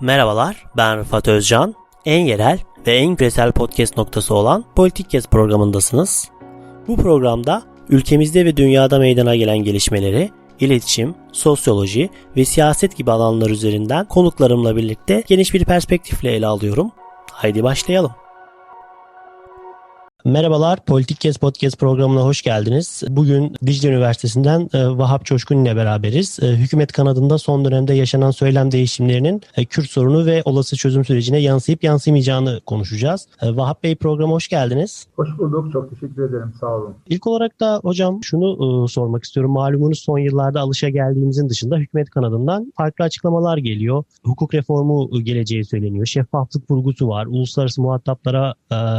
Merhabalar, ben Rıfat Özcan. En yerel ve en küresel podcast noktası olan Politik Kes programındasınız. Bu programda ülkemizde ve dünyada meydana gelen gelişmeleri, iletişim, sosyoloji ve siyaset gibi alanlar üzerinden konuklarımla birlikte geniş bir perspektifle ele alıyorum. Haydi başlayalım. Merhabalar, Politik Kes Podcast programına hoş geldiniz. Bugün Dicle Üniversitesi'nden e, Vahap Çoşkun ile beraberiz. E, hükümet kanadında son dönemde yaşanan söylem değişimlerinin e, Kürt sorunu ve olası çözüm sürecine yansıyıp yansımayacağını konuşacağız. Vahap Bey programa hoş geldiniz. Hoş bulduk, çok teşekkür ederim, sağ olun. İlk olarak da hocam şunu sormak istiyorum. Malumunuz son yıllarda alışa geldiğimizin dışında hükümet kanadından farklı açıklamalar geliyor. Hukuk reformu geleceği söyleniyor. Şeffaflık vurgusu var. Uluslararası muhataplara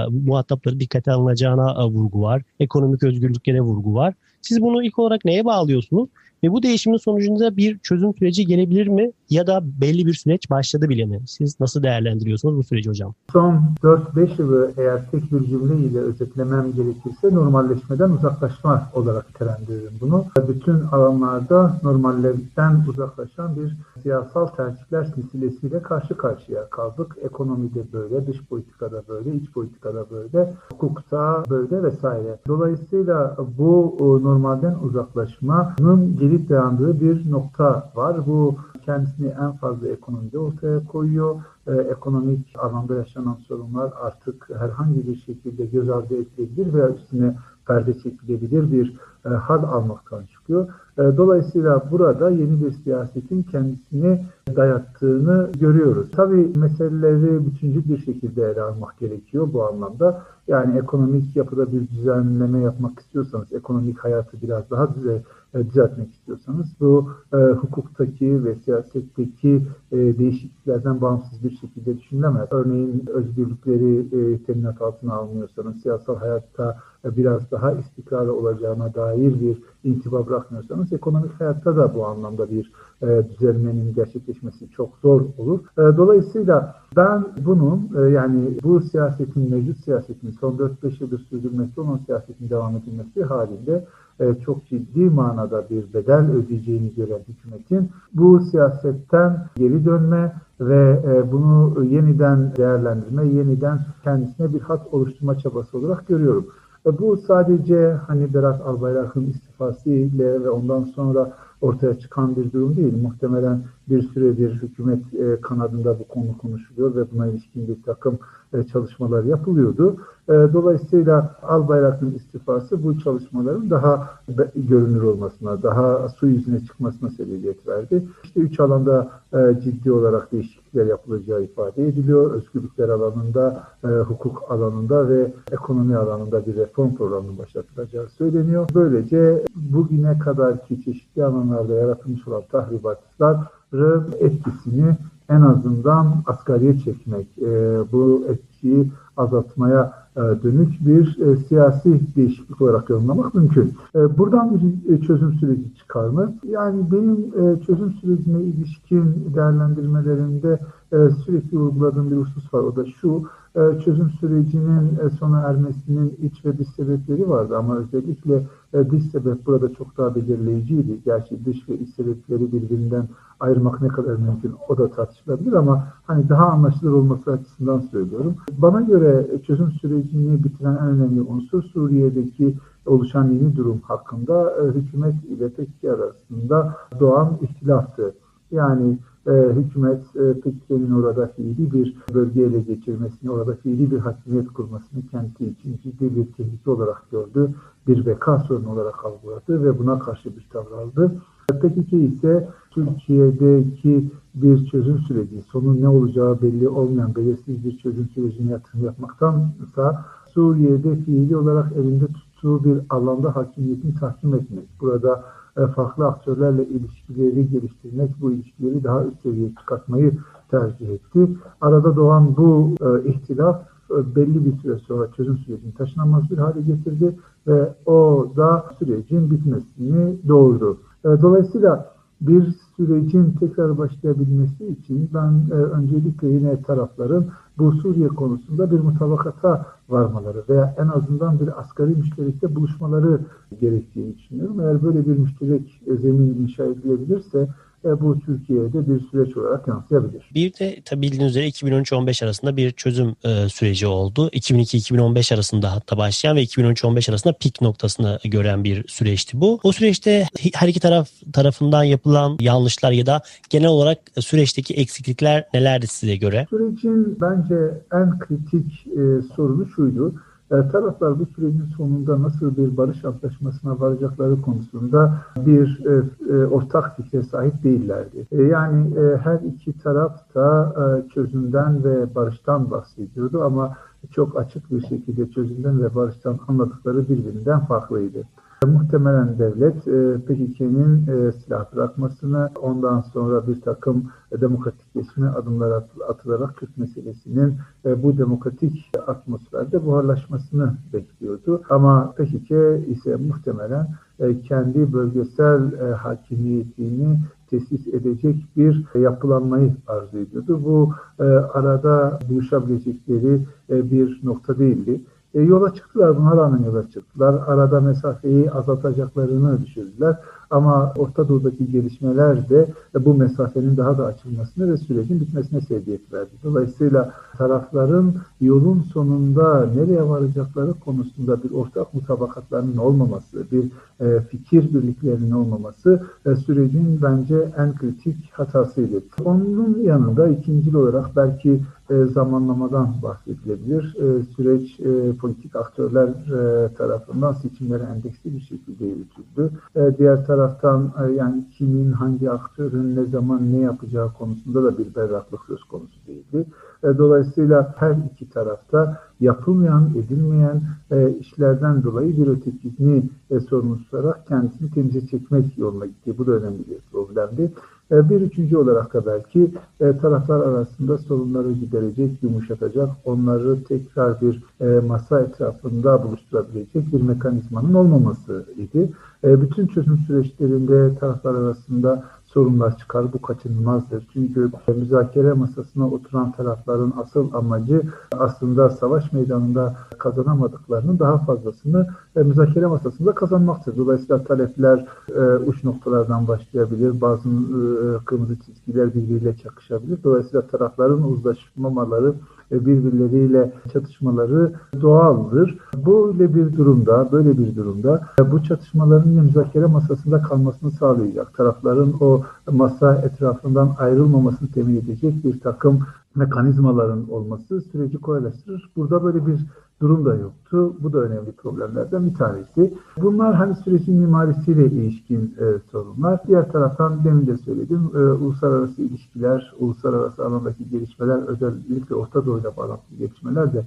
muhatapları dikkate alınacağına e, vurgu var. Ekonomik özgürlüklere vurgu var. Siz bunu ilk olarak neye bağlıyorsunuz? Ve bu değişimin sonucunda bir çözüm süreci gelebilir mi? Ya da belli bir süreç başladı bile mi? Siz nasıl değerlendiriyorsunuz bu süreci hocam? Son 4-5 yılı eğer tek bir cümleyle özetlemem gerekirse normalleşmeden uzaklaşma olarak nitelendiririm bunu. Bütün alanlarda normallerden uzaklaşan bir siyasal tercihler silsilesiyle karşı karşıya kaldık. Ekonomide böyle, dış politikada böyle, iç politikada böyle, hukukta böyle vesaire. Dolayısıyla bu normalden uzaklaşmanın gelip dayandığı bir nokta var. Bu kendisini en fazla ekonomide ortaya koyuyor. Ee, ekonomik alanda yaşanan sorunlar artık herhangi bir şekilde göz ardı edilebilir veya üstüne perde çekilebilir bir e, hal almaktan çıkıyor. E, dolayısıyla burada yeni bir siyasetin kendisini dayattığını görüyoruz. Tabii meseleleri bütüncül bir şekilde ele almak gerekiyor bu anlamda. Yani ekonomik yapıda bir düzenleme yapmak istiyorsanız, ekonomik hayatı biraz daha düze, e, düzeltmek istiyorsanız bu e, hukuktaki ve siyasetteki e, değişikliklerden bağımsız bir şekilde düşünülemez. Örneğin özgürlükleri e, teminat altına almıyorsanız, siyasal hayatta e, biraz daha istikrarlı olacağına dair bir intiba bırakmıyorsanız ekonomik hayatta da bu anlamda bir e, düzelmenin gerçekleşmesi çok zor olur. E, dolayısıyla ben bunun e, yani bu siyasetin, mevcut siyasetin son 4-5 yıldır sürdürmekte olan siyasetin devam edilmesi halinde e, çok ciddi manada bir bedel ödeyeceğini gören hükümetin bu siyasetten geri dönme ve e, bunu yeniden değerlendirme, yeniden kendisine bir hat oluşturma çabası olarak görüyorum. Bu sadece hani Berat Albayrak'ın istifası ile ve ondan sonra ortaya çıkan bir durum değil. Muhtemelen bir süredir hükümet e, kanadında bu konu konuşuluyor ve buna ilişkin bir takım çalışmalar yapılıyordu. E, dolayısıyla Albayrak'ın istifası bu çalışmaların daha görünür olmasına, daha su yüzüne çıkmasına sebebiyet verdi. İşte üç alanda ciddi olarak değişiklikler yapılacağı ifade ediliyor. Özgürlükler alanında, hukuk alanında ve ekonomi alanında bir reform programının başlatılacağı söyleniyor. Böylece bugüne kadar ki çeşitli alanlarda yaratılmış olan tahribatlar etkisini en azından asgariye çekmek, e, bu etkiyi azaltmaya e, dönük bir e, siyasi değişiklik olarak yorumlamak mümkün. E, buradan bir e, çözüm süreci çıkar mı? Yani benim e, çözüm sürecine ilişkin değerlendirmelerinde e, sürekli vurguladığım bir husus var. O da şu, çözüm sürecinin e, sona ermesinin iç ve dış sebepleri vardı ama özellikle e, dış sebep burada çok daha belirleyiciydi. Gerçi dış ve iç sebepleri birbirinden ayırmak ne kadar mümkün o da tartışılabilir ama hani daha anlaşılır olması açısından söylüyorum. Bana göre çözüm sürecini bitiren en önemli unsur Suriye'deki oluşan yeni durum hakkında hükümet ile PKK arasında doğan ihtilaftı. Yani e, hükümet e, PKK'nin orada fiili bir bölge ele geçirmesini, orada fiili bir hakimiyet kurmasını kendi için ciddi bir tehlike olarak gördü. Bir veka sorunu olarak algıladı ve buna karşı bir tavır aldı. PKK ise Türkiye'deki bir çözüm süreci, sonun ne olacağı belli olmayan belirsiz bir çözüm sürecine yatırım yapmaktansa Suriye'de fiili olarak elinde tuttuğu bir alanda hakimiyetini tahkim etmek. Burada farklı aktörlerle ilişkileri geliştirmek, bu ilişkileri daha üst seviyeye çıkartmayı tercih etti. Arada doğan bu e, ihtilaf e, belli bir süre sonra çözüm sürecinin taşınamaz bir hale getirdi ve o da sürecin bitmesini doğurdu. Dolayısıyla bir sürecin tekrar başlayabilmesi için ben e, öncelikle yine tarafların bu Suriye konusunda bir mutabakata varmaları veya en azından bir asgari müşterekte buluşmaları gerektiğini düşünüyorum. Eğer böyle bir müşterek zemin inşa edilebilirse e, bu Türkiye'de bir süreç olarak yansıyabilir. Bir de tabi bildiğiniz üzere 2013-15 arasında bir çözüm e, süreci oldu. 2002-2015 arasında hatta başlayan ve 2013-15 arasında pik noktasını gören bir süreçti bu. O süreçte her iki taraf tarafından yapılan yanlışlar ya da genel olarak süreçteki eksiklikler nelerdi size göre? Sürecin bence en kritik e, sorunu şuydu. E, taraflar bu sürecin sonunda nasıl bir barış antlaşmasına varacakları konusunda bir e, e, ortak fikre sahip değillerdi. Yani her iki taraf da çözümden ve barıştan bahsediyordu ama çok açık bir şekilde çözümden ve barıştan anladıkları birbirinden farklıydı. Muhtemelen devlet e, PKK'nin e, silah bırakmasını, ondan sonra bir takım demokratikleşme adımlar atılarak Kürt meselesinin e, bu demokratik atmosferde buharlaşmasını bekliyordu. Ama PKK ise muhtemelen kendi bölgesel hakimiyetini tesis edecek bir yapılanmayı arzu ediyordu. Bu arada buluşabilecekleri bir nokta değildi. E, yola çıktılar, buna rağmen yola çıktılar. Arada mesafeyi azaltacaklarını düşündüler. Ama Orta Doğu'daki gelişmeler de bu mesafenin daha da açılmasını ve sürecin bitmesine sebebiyet verdi. Dolayısıyla tarafların yolun sonunda nereye varacakları konusunda bir ortak mutabakatlarının olmaması, bir e, fikir birliklerinin olmaması e, sürecin bence en kritik hatasıydı. Onun yanında ikincil olarak belki e, zamanlamadan bahsedilebilir. Süreç politik aktörler tarafından seçimlere endeksli bir şekilde yürütüldü. Diğer taraf taraftan e, yani kimin, hangi aktörün ne zaman ne yapacağı konusunda da bir berraklık söz konusu değildi. E, dolayısıyla her iki tarafta yapılmayan, edilmeyen e, işlerden dolayı bir ötekini sorumlu tutarak kendisini temize çekmek yoluna gitti. Bu da önemli bir problemdi. Bir üçüncü olarak da belki taraflar arasında sorunları giderecek, yumuşatacak, onları tekrar bir masa etrafında buluşturabilecek bir mekanizmanın olmaması idi. Bütün çözüm süreçlerinde taraflar arasında sorunlar çıkar. Bu kaçınılmazdır. Çünkü müzakere masasına oturan tarafların asıl amacı aslında savaş meydanında kazanamadıklarının daha fazlasını e, müzakere masasında kazanmaktır. Dolayısıyla talepler e, uç noktalardan başlayabilir. Bazı e, kırmızı çizgiler birbiriyle çakışabilir. Dolayısıyla tarafların uzlaşmamaları birbirleriyle çatışmaları doğaldır. Böyle bir durumda, böyle bir durumda bu çatışmaların müzakere masasında kalmasını sağlayacak. Tarafların o masa etrafından ayrılmamasını temin edecek bir takım mekanizmaların olması süreci kolaylaştırır. Burada böyle bir durum da yoktu. Bu da önemli problemlerden bir tanesi. Bunlar hani sürecin mimarisiyle ilişkin e, sorunlar. Diğer taraftan demin de söyledim, e, uluslararası ilişkiler, uluslararası alandaki gelişmeler, özellikle Orta Doğu'yla bağlantılı gelişmeler de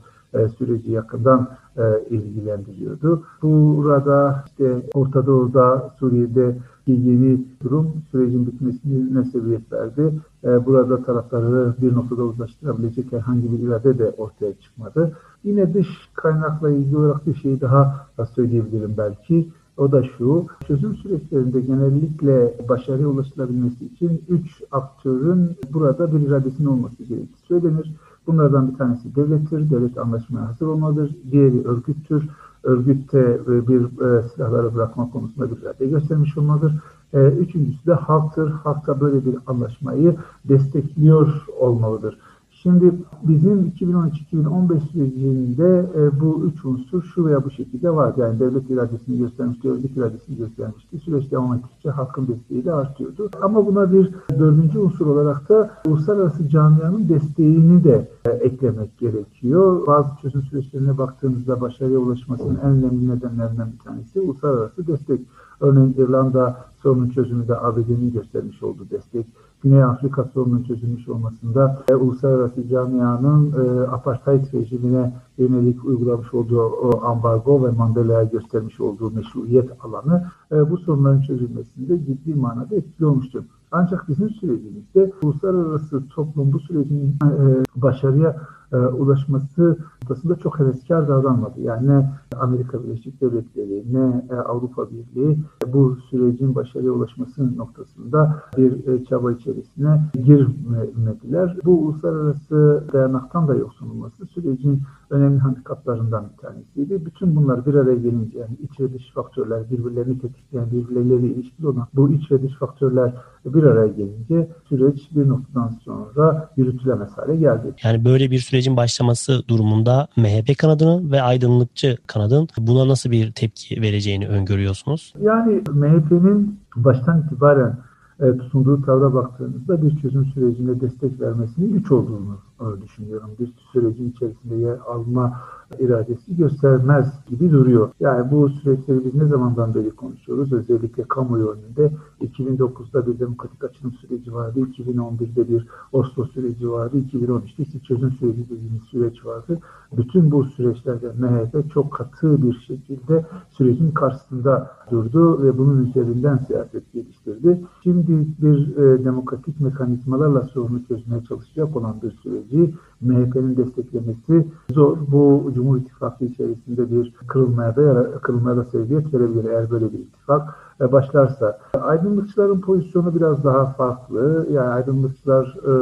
süreci yakından e, ilgilendiriyordu. Burada işte Orta Doğu'da, Suriye'de yeni durum sürecin bitmesine sebebiyet verdi. E, burada tarafları bir noktada uzlaştırabilecek herhangi bir irade de ortaya çıkmadı. Yine dış kaynakla ilgili olarak bir şey daha söyleyebilirim belki. O da şu, çözüm süreçlerinde genellikle başarıya ulaşılabilmesi için üç aktörün burada bir iradesinin olması gerekir. Söylenir. Bunlardan bir tanesi devlettir, devlet anlaşmaya hazır olmalıdır. Diğeri örgüttür, örgütte bir e, silahları bırakma konusunda bir irade göstermiş olmalıdır. E, üçüncüsü de halktır. Halk da böyle bir anlaşmayı destekliyor olmalıdır. Şimdi bizim 2013-2015 sürecinde e, bu üç unsur şu veya bu şekilde var. Yani devlet iradesini göstermişti, örgüt iradesini göstermişti. Süreç devam ettikçe halkın desteği de artıyordu. Ama buna bir dördüncü unsur olarak da uluslararası camianın desteğini de e, eklemek gerekiyor. Bazı çözüm süreçlerine baktığımızda başarıya ulaşmasının en önemli nedenlerinden bir tanesi uluslararası destek. Örneğin İrlanda sorunun çözümünde ABD'nin göstermiş olduğu destek. Güney Afrika sorunun çözülmüş olmasında e, uluslararası camianın e, apartheid rejimine yönelik uygulamış olduğu o ambargo ve Mandela'ya göstermiş olduğu meşruiyet alanı e, bu sorunların çözülmesinde ciddi manada etkili olmuştur. Ancak bizim sürecimizde uluslararası toplum bu sürecin e, başarıya e, ulaşması noktasında çok heveskar davranmadı. Yani ne Amerika Birleşik Devletleri ne e, Avrupa Birliği bu sürecin başarıya ulaşması noktasında bir e, çaba içerisine girmediler. Bu uluslararası dayanaktan da yoksunulması sürecin önemli handikaplarından bir tanesiydi. Bütün bunlar bir araya gelince yani iç ve dış faktörler birbirlerini tetikleyen, birbirleriyle ilişkili olan bu iç ve dış faktörler bir araya gelince süreç bir noktadan sonra yürütülemez hale geldi. Yani böyle bir sürecin başlaması durumunda MHP kanadının ve aydınlıkçı kanadın buna nasıl bir tepki vereceğini öngörüyorsunuz? Yani MHP'nin baştan itibaren e, tutunduğu tavra baktığınızda bir çözüm sürecine destek vermesinin güç olduğunu e, düşünüyorum. Bir sürecin içerisinde yer alma iradesi göstermez gibi duruyor. Yani bu süreçleri biz ne zamandan beri konuşuyoruz? Özellikle kamuoyu önünde 2009'da bir demokratik açılım süreci vardı, 2011'de bir Oslo süreci vardı, 2013'te ise çözüm süreci dediğimiz süreç vardı. Bütün bu süreçlerde MHP çok katı bir şekilde sürecin karşısında durdu ve bunun üzerinden siyaset geliştirdi. Şimdi bir e, demokratik mekanizmalarla sorunu çözmeye çalışacak olan bir süreci MHP'nin desteklemesi zor. Bu Cumhur İttifakı içerisinde bir kırılmaya da, kırılmaya da sebebiyet verebilir eğer böyle bir ittifak e, başlarsa. Aydınlıkçıların pozisyonu biraz daha farklı. Yani aydınlıkçılar e,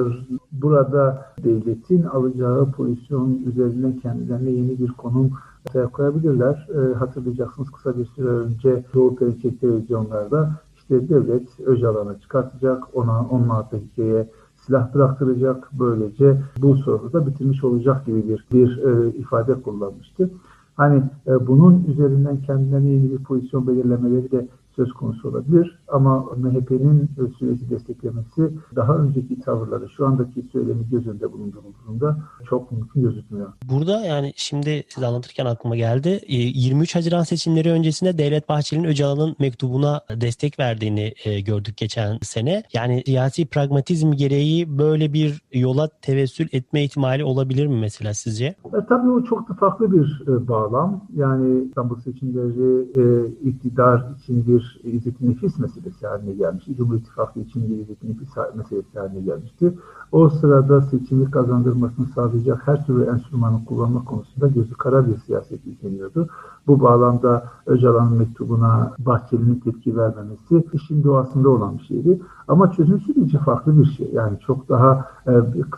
burada devletin alacağı pozisyon üzerinden kendilerine yeni bir konum ortaya koyabilirler. E, hatırlayacaksınız kısa bir süre önce Doğu Perinçek televizyonlarda işte devlet Öcalan'ı çıkartacak, ona onunla tehlikeye silah bıraktıracak. Böylece bu sorunu da bitirmiş olacak gibi bir bir e, ifade kullanmıştı. Hani e, bunun üzerinden kendilerine yeni bir pozisyon belirlemeleri de söz konusu olabilir. Ama MHP'nin süreci desteklemesi daha önceki tavırları, şu andaki söylemi göz önünde bulundurulduğunda çok mümkün gözükmüyor. Burada yani şimdi siz anlatırken aklıma geldi. 23 e, Haziran seçimleri öncesinde Devlet Bahçeli'nin Öcalan'ın mektubuna destek verdiğini e, gördük geçen sene. Yani siyasi pragmatizm gereği böyle bir yola tevessül etme ihtimali olabilir mi mesela sizce? E, tabii o çok da farklı bir e, bağlam. Yani İstanbul seçimleri e, iktidar için bir bir izzet nefis meselesi haline gelmişti. Cumhur İttifakı için izzet nefis meselesi gelmişti. O sırada seçimi kazandırmasını sağlayacak her türlü enstrümanı kullanma konusunda gözü kara bir siyaset izleniyordu. Bu bağlamda Öcalan'ın mektubuna Bahçeli'nin tepki vermemesi işin doğasında olan bir şeydi. Ama çözüm süreci farklı bir şey. Yani çok daha e,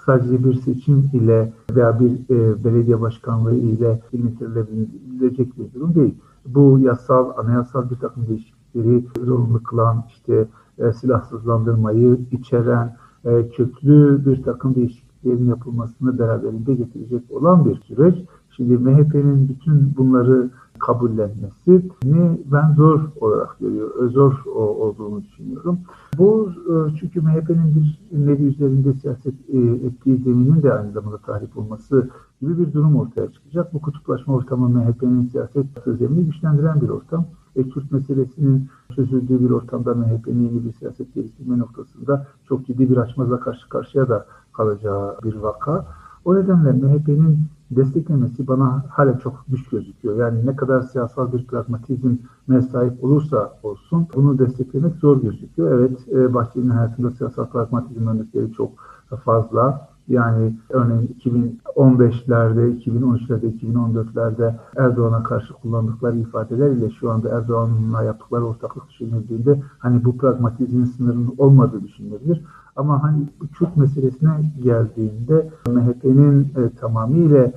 sadece bir seçim ile veya bir e, belediye başkanlığı ile ilintirilebilecek bir durum değil. Bu yasal, anayasal bir takım değişiklikler değişiklikleri zorunlu kılan, işte e, silahsızlandırmayı içeren e, köklü bir takım değişikliklerin yapılmasını beraberinde getirecek olan bir süreç. Şimdi MHP'nin bütün bunları kabullenmesi ben zor olarak görüyor, zor olduğunu düşünüyorum. Bu e, çünkü MHP'nin bir nevi üzerinde siyaset e, ettiği zeminin de aynı zamanda tahrip olması gibi bir durum ortaya çıkacak. Bu kutuplaşma ortamı MHP'nin siyaset zemini güçlendiren bir ortam ve Kürt meselesinin çözüldüğü bir ortamda MHP'nin yeni bir siyaset geliştirme noktasında çok ciddi bir açmazla karşı karşıya da kalacağı bir vaka. O nedenle MHP'nin desteklemesi bana hala çok güç gözüküyor. Yani ne kadar siyasal bir pragmatizme sahip olursa olsun bunu desteklemek zor gözüküyor. Evet e, Bahçeli'nin hayatında siyasal pragmatizm örnekleri çok fazla. Yani örneğin 2015'lerde, 2013'lerde, 2014'lerde Erdoğan'a karşı kullandıkları ifadeler ile şu anda Erdoğan'la yaptıkları ortaklık düşünüldüğünde hani bu pragmatizmin sınırının olmadığı düşünülebilir. Ama hani bu Kürt meselesine geldiğinde MHP'nin e, tamamıyla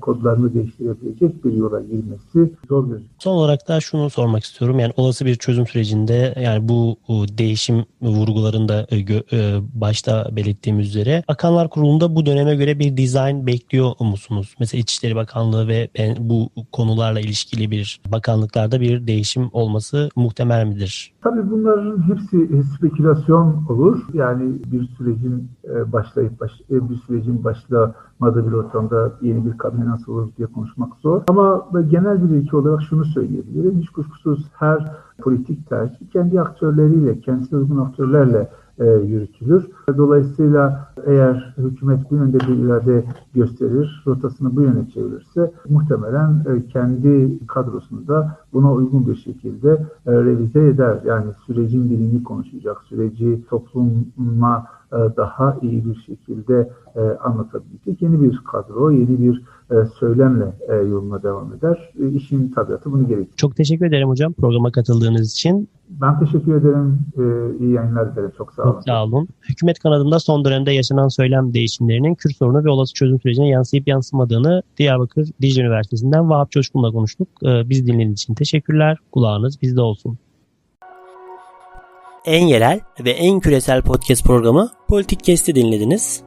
kodlarını değiştirebilecek bir yola girmesi zor gözüküyor. Son olarak da şunu sormak istiyorum. Yani olası bir çözüm sürecinde yani bu değişim vurgularında e, e, başta belirttiğimiz üzere Bakanlar Kurulu'nda bu döneme göre bir dizayn bekliyor musunuz? Mesela İçişleri Bakanlığı ve bu konularla ilişkili bir bakanlıklarda bir değişim olması muhtemel midir? Tabii bunların hepsi spekülasyon olur. Yani bir sürecin başlayıp baş, bir sürecin başlamadığı bir ortamda yeni bir kabine nasıl olur diye konuşmak zor. Ama genel bir ilke olarak şunu söyleyebilirim. Hiç kuşkusuz her politik tercih kendi aktörleriyle, kendisine uygun aktörlerle e, yürütülür. Dolayısıyla eğer hükümet bu yönde bir irade gösterir, rotasını bu yöne çevirirse muhtemelen e, kendi kadrosunu da buna uygun bir şekilde e, revize eder. Yani sürecin dilini konuşacak, süreci topluma daha iyi bir şekilde anlatabilecek yeni bir kadro, yeni bir söylemle yoluna devam eder. İşin tabiatı bunu gerektiriyor. Çok teşekkür ederim hocam programa katıldığınız için. Ben teşekkür ederim. İyi yayınlar dilerim. Çok sağ olun. Çok sağ olun. Hükümet kanadında son dönemde yaşanan söylem değişimlerinin Kürt sorunu ve olası çözüm sürecine yansıyıp yansımadığını Diyarbakır Dicle Üniversitesi'nden Vahap Coşkun'la konuştuk. Biz dinlediğiniz için teşekkürler. Kulağınız bizde olsun. En yerel ve en küresel podcast programı Politik Kesti dinlediniz.